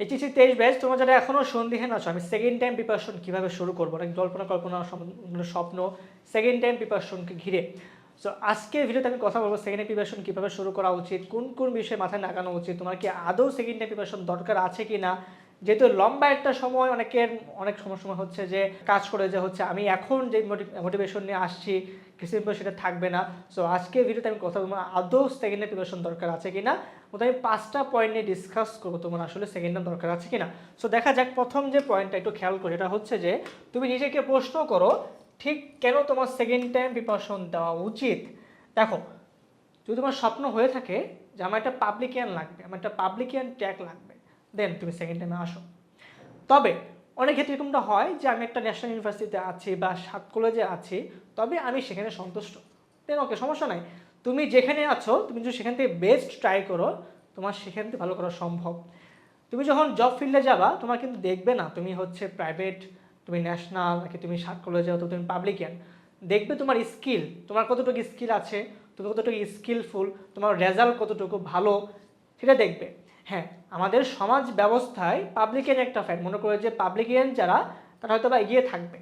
HSC তেইশ batch, তোমরা যারা এখনও সন্দিহান আছো, আমি সেকেন্ড টাইম প্রিপারেশন কীভাবে শুরু করব অনেক জল্পনা কল্পনা স্বপ্ন- স্বপ্ন সেকেন্ড টাইম প্রিপারেশনকে ঘিরে। সো আজকের ভিডিওতে আমি কথা বলব সেকেন্ড প্রিপারেশন কীভাবে শুরু করা উচিত, কোন কোন বিষয়ে মাথায় লাগানো উচিত, তোমার কি আদৌ সেকেন্ড টাইম প্রিপারেশন দরকার আছে কি না যেহেতু লম্বা একটা সময় অনেকের, অনেক সময় সময় হচ্ছে যে কাজ করে যে হচ্ছে আমি এখন যে মোটিভেশন নিয়ে আসছি, কিছুদিন সেটা থাকবে না। সো আজকের ভিডিওতে আমি কথা বলব, আদৌ সেকেন্ড প্রিপারেশন দরকার আছে কিনা? ওটা আমি পাঁচটা পয়েন্ট নিয়ে ডিসকাস করব, তোমার আসলে সেকেন্ড দরকার আছে কিনা? সো দেখা যাক প্রথম যে পয়েন্টটা একটু খেয়াল করি এটা হচ্ছে যে তুমি নিজেকে প্রশ্ন করো, ঠিক কেন তোমার সেকেন্ড টাইম প্রিপারেশন দেওয়া উচিত? দেখো, যদি তোমার স্বপ্ন হয়ে থাকে যে আমার একটা পাবলিকিয়ান লাগবে, আমার একটা পাবলিকিয়ান ট্যাগ লাগবে দেন তুমি সেকেন্ড টাইমে আসো। তবে অনেক ক্ষেত্রে এরকমটা হয় যে আমি একটা ন্যাশনাল ইউনিভার্সিটিতে আছি বা সাত কলেজে আছি, তবে আমি সেখানে সন্তুষ্ট। দেন ওকে সমস্যা নাই। তুমি যেখানে আছো, তুমি যদি সেখান থেকে বেস্ট ট্রাই করো, তোমার সেখান থেকে ভালো করা সম্ভব। তুমি যখন জব ফিল্ডে যাবা, তোমার কিন্তু দেখবে না তুমি হচ্ছে প্রাইভেট তুমি ন্যাশনাল নাকি তুমি সাত কলেজে অথবা তুমি পাবলিকিয়ান দেখবে তোমার স্কিল তোমার কতটুকু স্কিল আছে তুমি কতটুকু স্কিলফুল তোমার রেজাল্ট কতটুকু ভালো, সেটা দেখবে। হ্যাঁ আমাদের সমাজ ব্যবস্থায় পাবলিকের একটা ফ্যাট মনে করে যে পাবলিকিয়ান যারা, তারা হয়তো বা এগিয়ে থাকবে।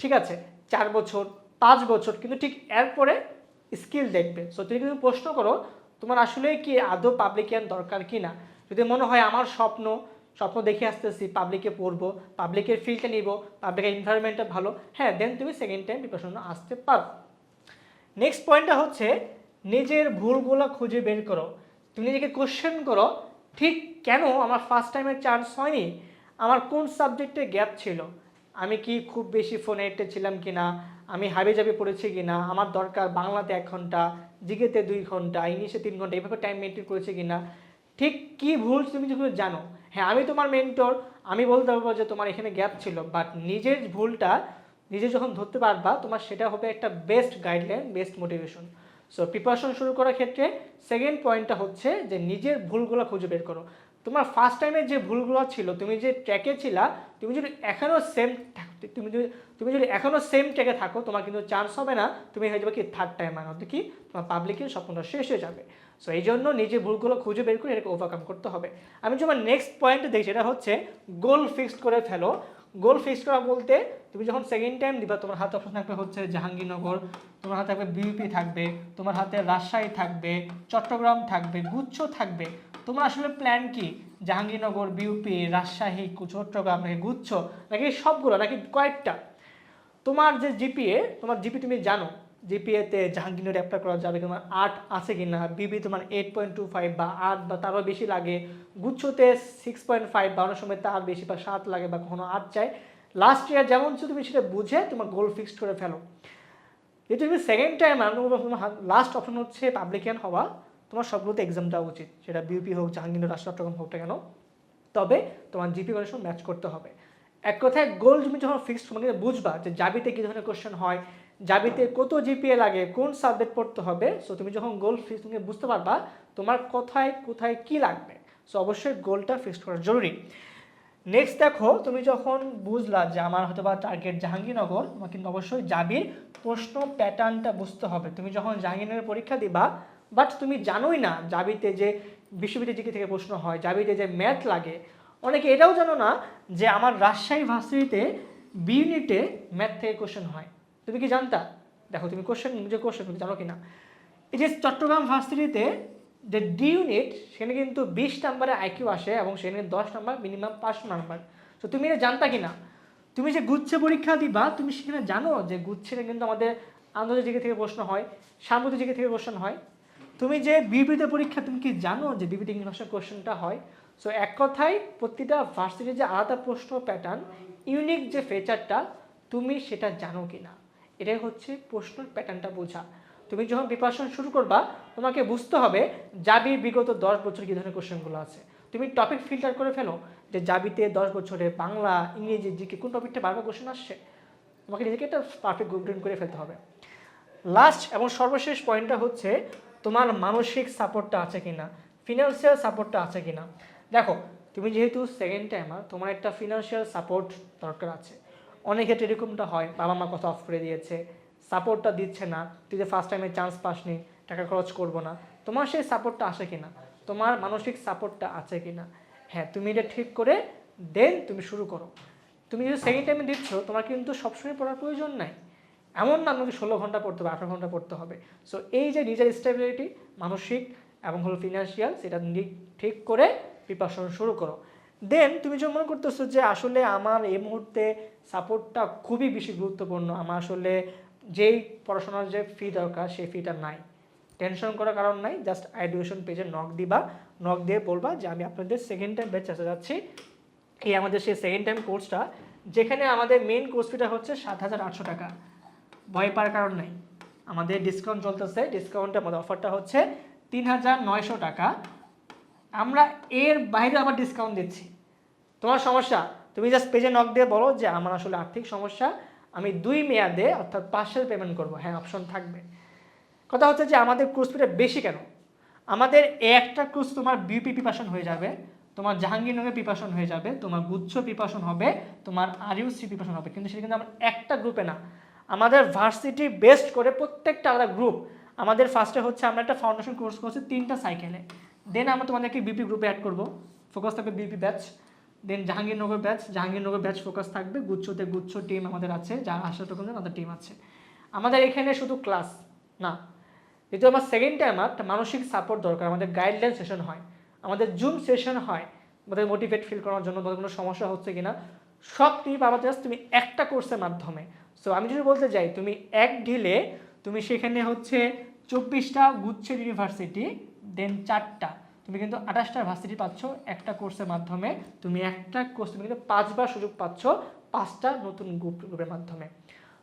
ঠিক আছে, চার বছর, পাঁচ বছর, কিন্তু ঠিক এরপরে স্কিল দেখবে। সো তুমি কিন্তু প্রশ্ন করো, তোমার আসলে কি আদৌ পাবলিকিয়ান দরকার কি না? যদি মনে হয় আমার স্বপ্ন স্বপ্ন দেখে আসতেছি পাবলিকে পড়ব পাবলিকের ফিল্ডটা নিব পাবলিকের এনভায়রনমেন্টটা ভালো হ্যাঁ দেন তুমি সেকেন্ড টাইম প্রিপারেশন আসতে পারো। নেক্সট পয়েন্টটা হচ্ছে, নিজের ভুলগুলো খুঁজে বের করো। তুমি নিজেকে কোশ্চেন করো ঠিক কেন আমার ফার্স্ট টাইমের চান্স হয়নি? আমার কোন সাবজেক্টে গ্যাপ ছিল? আমি কি খুব বেশি ফোনে এটে ছিলাম কি না আমি হাবি জাবি পড়েছি কি না আমার দরকার বাংলাতে এক ঘণ্টা জিগেতে দুই ঘণ্টা, ইংলিশে তিন ঘণ্টা, এভাবে টাইম মেনটেন করেছি কি না ঠিক কি ভুল তুমি যেগুলো জানো? হ্যাঁ আমি তোমার মেন্টর আমি বলতে পারব যে তোমার এখানে গ্যাপ ছিল বাট নিজের ভুলটা নিজে যখন ধরতে পারবা, তোমার সেটা হবে একটা best guideline best motivation so preparation শুরু করার ক্ষেত্রে সেকেন্ড পয়েন্টটা হচ্ছে যে নিজের ভুলগুলো খুঁজে বের করো। তোমার ফার্স্ট টাইমে যে ভুলগুলো ছিল, তুমি যে ট্র্যাকে ছিলা, তুমি যদি এখনও সেম তুমি যদি তুমি যদি এখনও সেম ট্র্যাকে থাকো, তোমার কিন্তু চান্স হবে না, তুমি হয়ে যাবে কি থার্ড টাইম মানে কি তোমার পাবলিকের স্বপ্নটা শেষ হয়ে যাবে। সো এই জন্য নিজের ভুলগুলো খুঁজে বের করে এটাকে ওভারকাম করতে হবে। আমি যখন নেক্সট পয়েন্টে দেখছি সেটা হচ্ছে গোল ফিক্সড করে ফেলো। গোল ফিক্সড করা বলতে তুমি যখন সেকেন্ড টাইম দিবা, তোমার হাতে অপশন থাকবে হচ্ছে জাহাঙ্গীরনগর, তোমার হাতে থাকবে বিউপি থাকবে, তোমার হাতে রাজশাহী থাকবে, চট্টগ্রাম থাকবে, গুচ্ছ থাকবে। তোমার আসলে প্ল্যান কি? জাহাঙ্গীরনগর বিউপি রাজশাহী, চট্টগ্রাম নাকি গুচ্ছ? নাকি সবগুলো, নাকি কয়েকটা? তোমার যে জিপিএ তোমার জিপি তুমি জানো জিপিএতে জাহাঙ্গীরনগর অ্যাপ্লাই করা যাবে তোমার আট আছে কি না বিবি তোমার এইট পয়েন্ট টু ফাইভ বা আট বা তারও বেশি লাগে, গুচ্ছতে সিক্স পয়েন্ট ফাইভ বা অনেক সময় তার বেশি বা সাত লাগে বা কখনো আট চাই লাস্ট ইয়ার যেমন তুমি সেটা বুঝে তোমার গোল ফিক্সড করে ফেলো। যেহেতু তুমি সেকেন্ড টাইম লাস্ট অপশন হচ্ছে পাবলিকিয়ান হওয়া। তোমার সবগুলোতে এক্সাম দেওয়া উচিত, সেটা বিউপি হোক জাহাঙ্গীরনগর রাষ্ট্র চট্টগ্রাম হোক কেন? তবে তোমার জিপি কন্ডিশন ম্যাচ করতে হবে। এক কথায় গোল তুমি যখন ফিক্সড তোমাকে বুঝবা যে জাবিতে কী ধরনের কোশ্চেন হয় জাবিতে কত জিপিএ লাগে, কোন সাবজেক্ট পড়তে হবে সো তুমি যখন গোল ফিক্স তুমি বুঝতে পারবা, তোমার কোথায় কোথায় কি লাগবে সো অবশ্যই গোলটা ফিক্সড করা জরুরি। নেক্সট দেখো, তুমি যখন বুঝলা যে আমার হয়তো বা টার্গেট জাহাঙ্গীরনগর কিন্তু অবশ্যই জাবির প্রশ্ন প্যাটার্নটা বুঝতে হবে। তুমি যখন জাহাঙ্গীরনগরের পরীক্ষা দিবা বাট তুমি জানোই না জাবিতে যে বিশ্ববিদ্যালয় জিকে থেকে প্রশ্ন হয় জাবিতে যে ম্যাথ লাগে, অনেকে এটাও জানো না যে আমার রাজশাহী ভার্সিটিতে বি ইউনিটে ম্যাথ থেকে কোশ্চেন হয়। তুমি কি জানতা? দেখো, তুমি কোশ্চেন যে কোশ্চেন তুমি জানো কি না এই যে চট্টগ্রাম ভার্সিটিতে যে ডি ইউনিট সেখানে কিন্তু বিশ নাম্বারে আইকিউ আসে এবং সেখানে দশ নাম্বার মিনিমাম পাঁচশো নাম্বার তো তুমি এটা জানতা কি না তুমি যে গুচ্ছে পরীক্ষা দিবা, তুমি সেখানে জানো যে গুচ্ছের কিন্তু আমাদের আন্তর্জাতিক জায়গা থেকে প্রশ্ন হয় সাম্প্রতিক জায়গা থেকে প্রশ্ন হয়। তুমি যে বিবৃতি পরীক্ষা, তুমি কি জানো যে বিবৃতি ইংলিশ ভাষার কোশ্চেনটা হয়? সো এক কথায়, প্রতিটা ভার্সিটির যে আলাদা প্রশ্ন প্যাটার্ন ইউনিক যে ফিচারটা তুমি সেটা জানো কি না এটাই হচ্ছে প্রশ্নের প্যাটার্নটা বোঝা। তুমি যখন প্রিপারেশন শুরু করবা, তোমাকে বুঝতে হবে জাবি বিগত দশ বছর কী ধরনের কোশ্চেনগুলো আছে। তুমি টপিক ফিল্টার করে ফেলো যে জাবিতে দশ বছরে বাংলা, ইংরেজি, জিকে কোন টপিকটা বারবার কোশ্চেন আসছে? তোমাকে নিজেকে একটা পারফেক্ট গ্রুপ করে ফেলতে হবে। লাস্ট এবং সর্বশেষ পয়েন্টটা হচ্ছে তোমার মানসিক সাপোর্টটা আছে কিনা ফিনান্সিয়াল সাপোর্টটা আছে কিনা। দেখো, তুমি যেহেতু সেকেন্ড টাইমার তোমার একটা ফিনান্সিয়াল সাপোর্ট দরকার আছে। অনেক ক্ষেত্রে এরকমটা হয়, বাবা মা কথা অফ করে দিয়েছে সাপোর্টটা দিচ্ছে না, তুই যে ফার্স্ট টাইমে চান্স পাসনি, টাকা খরচ করব না, তোমার সেই সাপোর্টটা আসে কিনা? তোমার মানসিক সাপোর্টটা আছে কিনা? হ্যাঁ তুমি এটা ঠিক করে দেন তুমি শুরু করো। তুমি যদি সেকেন্ড টাইমে দিচ্ছ, তোমার কিন্তু সবসময় পড়ার প্রয়োজন নাই। এমন না তোমাকে ষোলো ঘণ্টা পড়তে হবে, আঠারো ঘণ্টা পড়তে হবে। সো এই যে নিজের স্টেবিলিটি মানসিক এবং হলো ফিনান্সিয়াল সেটা ঠিক করে প্রিপারেশন শুরু করো। দেন তুমি যে মনে করতেছো যে আসলে আমার এই মুহূর্তে সাপোর্টটা খুবই বেশি গুরুত্বপূর্ণ, আমার আসলে যেই পড়াশোনার যে ফি দরকার, সেই ফিটা নাই। টেনশন করার কারণ নাই জাস্ট এডুকেশন পেজে নক দিবা নক দিয়ে বলবা যে আমি আপনাদের সেকেন্ড টাইম ব্যাচ আসতে যাচ্ছি। এই আমাদের সেই সেকেন্ড টাইম কোর্সটা যেখানে আমাদের মেইন কোর্স ফিটা হচ্ছে সাত হাজার আটশো টাকা। ভয় পাওয়ার কারণ নাই। আমাদের ডিসকাউন্ট চলতেছে ডিসকাউন্টে আমাদের অফারটা হচ্ছে তিন হাজার নয়শো টাকা। আমরা এর বাইরে আবার ডিসকাউন্ট দিচ্ছি। তোমার সমস্যা? তুমি জাস্ট পেজে নক দিয়ে বলো যে আমার আসলে আর্থিক সমস্যা, আমি দুই মেয়াদে অর্থাৎ পার্সেল পেমেন্ট করব। হ্যাঁ অপশন থাকবে। কথা হচ্ছে যে আমাদের ক্রুজ বেশি কেন? আমাদের একটা ক্রুজ তোমার বিউপি প্রিপারেশন হয়ে যাবে, তোমার জাহাঙ্গীরনগর প্রিপারেশন হয়ে যাবে, তোমার গুচ্ছ প্রিপারেশন হবে, তোমার আরিউসি প্রিপারেশন হবে। কিন্তু সেটা কিন্তু আমার একটা গ্রুপে না। আমাদের ভার্সিটি বেস্ট করে প্রত্যেকটা আলাদা গ্রুপ আমাদের ফার্স্টে হচ্ছে আমরা একটা ফাউন্ডেশন কোর্স করছি তিনটা সাইকেলে দেন আমরা তোমাদেরকে বিপি গ্রুপে অ্যাড করব। ফোকাস থাকবে BP batch then Jahangirnagar batch Jahangirnagar batch focus থাকবে। গুচ্ছতে গুচ্ছ টিম আমাদের আছে, যারা আশা টোকন আমাদের টিম আছে। আমাদের এখানে শুধু ক্লাস না। যেহেতু আমার সেকেন্ড টাইম একটা মানসিক সাপোর্ট দরকার, আমাদের গাইডলাইন সেশন হয়। আমাদের জুম সেশন হয়, আমাদের মোটিভেট ফিল করার জন্য, তোমাদের কোনো সমস্যা হচ্ছে কিনা। সব টিপ আমাদের জাস্ট তুমি একটা কোর্সের মাধ্যমে। সো আমি যদি বলতে যাই, তুমি এক ঢিলে, তুমি সেখানে হচ্ছে চব্বিশটা গুচ্ছের ইউনিভার্সিটি দেন চারটা। তুমি কিন্তু আঠাশটা ভার্সিটি পাচ্ছ একটা কোর্সের মাধ্যমে। তুমি একটা কোর্স তুমি কিন্তু পাঁচবার সুযোগ পাচ্ছ পাঁচটা নতুন গ্রুপ গ্রুপের মাধ্যমে।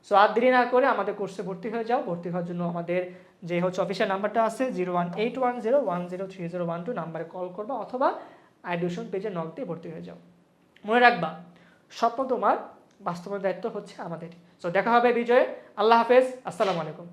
সো আর দেরি না করে আমাদের কোর্সে ভর্তি হয়ে যাও। ভর্তি হওয়ার জন্য আমাদের যে হচ্ছে অফিসিয়াল নাম্বারটা আছে zero one eight one zero one zero three zero one two নাম্বারে কল করবা অথবা আইডিউশন পেজে নক দিয়ে ভর্তি হয়ে যাও। মনে রাখবা, স্বপ্ন তোমার, বাস্তবের দায়িত্ব হচ্ছে আমাদের। সো দেখা হবে বিজয়ে। আল্লাহ হাফেজ। আসসালামু আলাইকুম।